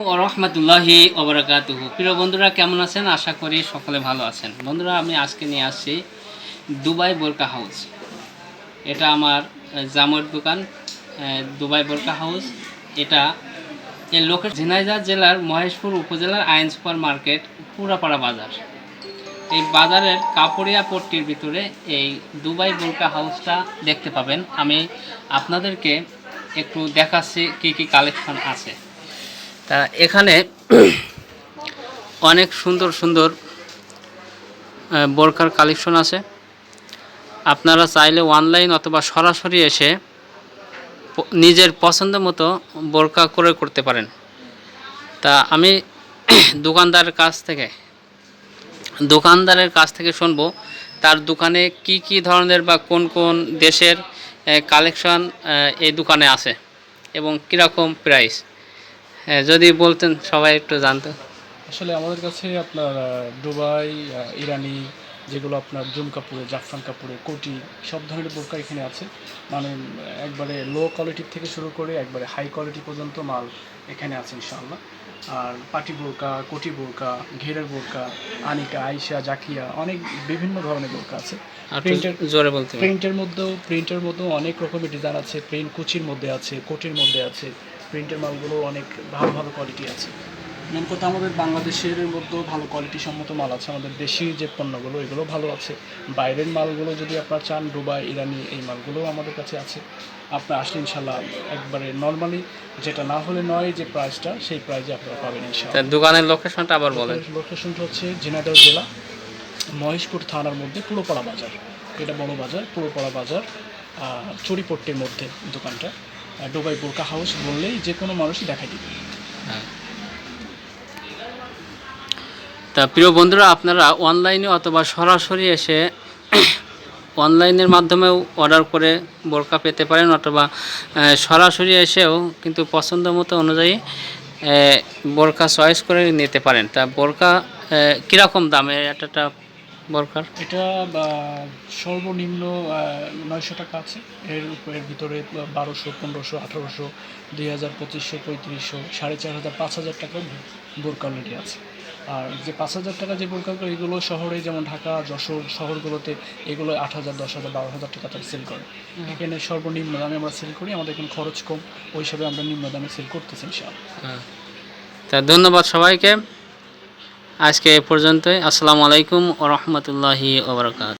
রহমতুল্লাহি ওবরাকাতুহু প্রিয় বন্ধুরা, কেমন আছেন? আশা করি সকলে ভালো আছেন। বন্ধুরা, আমি আজকে নিয়ে আসছি দুবাই বোরকা হাউস। এটা আমার জামর দোকান দুবাই বোরকা হাউস। এটা এই লোকের ঝিনাইদহ জেলার মহেশপুর উপজেলার আইন সুপার মার্কেট, পুরাপাড়া বাজার। এই বাজারের কাপড়িয়া পট্টির ভিতরে এই দুবাই বোরকা হাউসটা দেখতে পাবেন। আমি আপনাদেরকে একটু দেখাচ্ছি কি কি কালেকশন আছে। তা এখানে অনেক সুন্দর সুন্দর বোরকার কালেকশন আছে। আপনারা চাইলে অনলাইন অথবা সরাসরি এসে নিজের পছন্দ মতো বোরকা করে করতে পারেন। তা আমি দোকানদারের কাছ থেকে, দোকানদারের কাছ থেকে শুনব, তার দোকানে কি কি ধরনের বা কোন কোন দেশের কালেকশন এই দোকানে আছে এবং কীরকম প্রাইস যদি বলতেন সবাই একটু জানতো। আসলে আমাদের কাছে আপনার দুবাই ইরানি যেগুলো আপনার জুম কাপড়ে জাফরান কাপড়ে কোটি সব ধরনের বোরকা এখানে আছে। মানে একবারে লো কোয়ালিটির থেকে শুরু করে একবারে হাই কোয়ালিটি পর্যন্ত মাল এখানে আছে ইনশাআল্লাহ। আর পাটি বোরকা কোটি বোরকা ঘেরের বোরকা আনিকা আইসা জাকিয়া অনেক বিভিন্ন ধরনের বোরকা আছে। প্রিন্টের জোরে বলতে প্রিন্টের মধ্যেও প্রিন্টের মধ্যেও অনেক রকমের ডিজাইন আছে। প্রিন্ট কুচির মধ্যে আছে কোটির মধ্যে আছে। প্রিন্টের মালগুলো অনেক ভালো ভালো কোয়ালিটি আছে। মেন কথা আমাদের বাংলাদেশের মধ্যেও ভালো কোয়ালিটি সম্মত মাল আছে আমাদের দেশি যে পণ্যগুলো এগুলো ভালো আছে। বাইরের মালগুলো যদি আপনার চান ডুবাই ইরানি এই মালগুলোও আমাদের কাছে আছে। আপনার আসলে ইনশাল্লাহ একবারে নর্মালি যেটা না হলে নয় যে প্রাইসটা সেই প্রাইসে আপনারা পাবেন ইনশাল্লাহ দোকানের লোকেশনটা আবার বলেন। লোকেশনটা হচ্ছে ঝিনাইদহ জেলা মহেশপুর থানার মধ্যে পুরোপাড়া বাজার। এটা বড় বাজার পুরোপাড়া বাজার আহ, চড়িপট্টির মধ্যে দোকানটা। ডোবাই বোরকা হাউস বললেই যে কোনো মানুষই দেখাই দিবে। হ্যাঁ। তা প্রিয় বন্ধুরা, আপনারা অনলাইনে অথবা সরাসরি এসে অনলাইনের মাধ্যমেও অর্ডার করে বোরকা পেতে পারেন অথবা সরাসরি এসেও কিন্তু পছন্দ মতো অনুযায়ী বোরকা চয়েস করে নিতে পারেন। তা বোরকা কীরকম দামে? একটা বোরকার এটা সর্বনিম্ন নয়শো টাকা আছে। এর উপরের ভিতরে বারোশো পনেরোশো আঠারোশো দুই হাজার পঁচিশশো পঁয়ত্রিশশো সাড়ে চার হাজার পাঁচ হাজার টাকা বোরকা অলরেডি আছে। আর যে পাঁচ হাজার টাকা যে বোরকাগুলো এগুলো শহরে যেমন ঢাকা যশোর শহরগুলোতে এগুলো আট হাজার দশ হাজার বারো হাজার টাকা তারা সেল করে। এখানে সর্বনিম্ন দামে আমরা সেল করি আমাদের এখানে খরচ কম। ওই হিসাবে আমরা নিম্ন দামে সেল করতেছি ইনশাআল্লাহ। হ্যাঁ। তা ধন্যবাদ সবাইকে। আজকে এ পর্যন্তই। আসসালামু আলাইকুম ও রহমতুল্লাহি ওবরাকাত